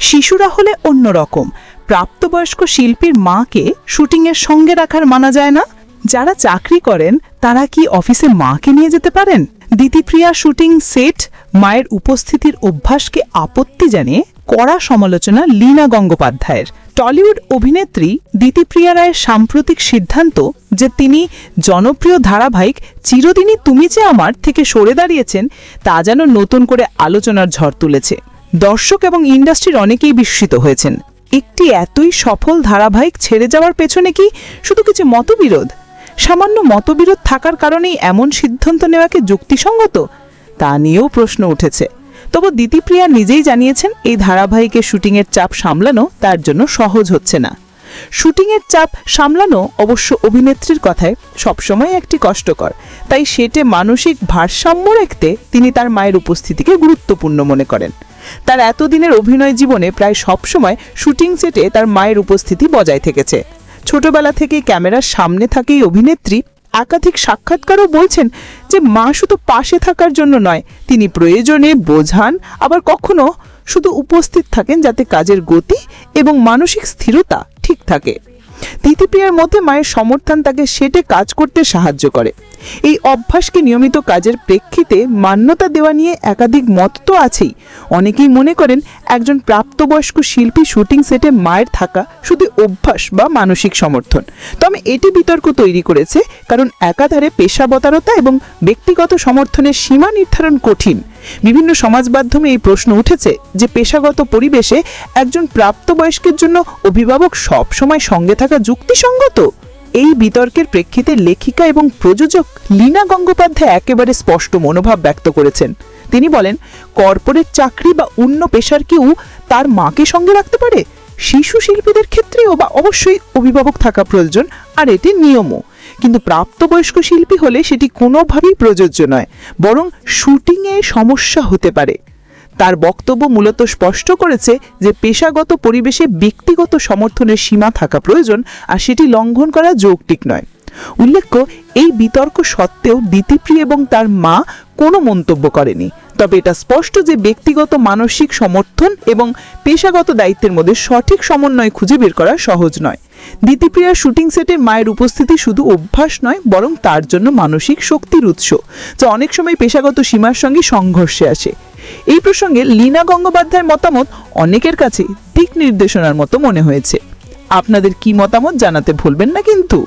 শিশুরা হলে অন্যরকম। প্রাপ্তবয়স্ক শিল্পীর মাকে শুটিংয়ের সঙ্গে রাখার মানা যায় না। যারা চাকরি করেন, তারা কি অফিসে মাকে নিয়ে যেতে পারেন? দিতিপ্রিয়া শুটিং সেট, মায়ের উপস্থিতির অভ্যাসকে আপত্তি জানিয়ে কড়া সমালোচনা লীনা গঙ্গোপাধ্যায়ের। টলিউড অভিনেত্রী দিতিপ্রিয়া রায়ের সাম্প্রতিক সিদ্ধান্ত যে তিনি জনপ্রিয় ধারাবাহিক চিরদিনই তুমি যে আমার থেকে সরে দাঁড়িয়েছেন, তা যেন নতুন করে আলোচনার ঝড় তুলেছে। দর্শক এবং ইন্ডাস্ট্রির অনেকেই বিস্মিত হয়েছেন। একটি এতই সফল ধারাবাহিক ছেড়ে যাওয়ার পেছনে কি শুধু কিছু মতবিরোধ? সামান্য মতবিরোধ থাকার কারণেই এমন সিদ্ধান্ত নেওয়াকে যুক্তিসঙ্গত? তা নিয়েও প্রশ্ন উঠেছে। তবু দিতিপ্রিয়া নিজেই জানিয়েছেন, এই ধারাবাহিকের শুটিংয়ের চাপ সামলানো তার জন্য সহজ হচ্ছে না। শুটিংয়ের চাপ সামলানো অবশ্য অভিনেত্রীর কথায় সবসময় একটি কষ্টকর। তাই সেটে মানসিক ভারসাম্য রাখতে তিনি তার মায়ের উপস্থিতিকে গুরুত্বপূর্ণ মনে করেন। তার এতদিনের অভিনয় জীবনে প্রায় সবসময় শুটিং সেটে তার মায়ের উপস্থিতি বজায় থেকেছে। ছোটবেলা থেকে ক্যামেরার সামনে থাকেই অভিনেত্রী। একাধিক সাক্ষাৎকারও বলছেন যে মা শুধু পাশে থাকার জন্য নয়, তিনি প্রয়োজনে বোঝান, আবার কখনো শুধু উপস্থিত থাকেন যাতে কাজের গতি এবং মানসিক স্থিরতা ঠিক থাকে। দিতিপ্রিয়ার মতে মায়ের সমর্থন তাকে সেটে কাজ করতে সাহায্য করে। এই অভ্যাসকে নিয়মিত কাজের প্রেক্ষিতে মান্যতা দেওয়া নিয়ে একাধিক মত তো আছেই। অনেকেই মনে করেন একজন প্রাপ্তবয়স্ক শিল্পী শুটিং সেটে মায়ের থাকা শুধু অভ্যাস বা মানসিক সমর্থন। তবে এটি বিতর্ক তৈরি করেছে কারণ একাধারে পেশাবতারতা এবং ব্যক্তিগত সমর্থনের সীমা নির্ধারণ কঠিন। বিভিন্ন সমাজ মাধ্যমে এই প্রশ্ন উঠেছে যে পেশাগত পরিবেশে একজন প্রাপ্তবয়স্কের জন্য অভিভাবক সবসময় সঙ্গে থাকা যুক্তিসঙ্গত? এই বিতর্কের প্রেক্ষিতে লেখিকা এবং প্রযোজক লীনা গঙ্গোপাধ্যায় একেবারে স্পষ্ট মনোভাব ব্যক্ত করেছেন। তিনি বলেন, কর্পোরেট চাকরি বা অন্য পেশার কেউ তার মাকে সঙ্গে রাখতে পারে? শিশু শিল্পীদের ক্ষেত্রেও বা অবশ্যই অভিভাবক থাকা প্রয়োজন, আর এটি নিয়মও। কিন্তু প্রাপ্তবয়স্ক শিল্পী হলে সেটি কোনোভাবেই প্রযোজ্য নয়, বরং শুটিংয়ে সমস্যা হতে পারে। তার বক্তব্য মূলত স্পষ্ট করেছে যে পেশাগত পরিবেশে ব্যক্তিগত সমর্থনের সীমা থাকা প্রয়োজন আর সেটি লঙ্ঘন করা যৌক্তিক নয়। উল্লেখ্য, এই বিতর্ক সত্ত্বেও দিতিপ্রিয় এবং তার মা কোনো মন্তব্য করেনি। তবে এটা স্পষ্ট যে ব্যক্তিগত মানসিক সমর্থন এবং পেশাগত দায়িত্বের মধ্যে সঠিক সমন্বয় খুঁজে বের করা সহজ নয়। দিতিপ্রিয়ার শুটিং সেটে মায়ের উপস্থিতি শুধু অভ্যাস নয়, বরং তার জন্য মানসিক শক্তির উৎস, যা অনেক সময় পেশাগত সীমার সঙ্গে সংঘর্ষে আসে। এই প্রসঙ্গে লীনা গঙ্গোপাধ্যায়ের মতামত অনেকের কাছে দিক নির্দেশনার মতো মনে হয়েছে। আপনাদের কি মতামত জানাতে ভুলবেন না কিন্তু?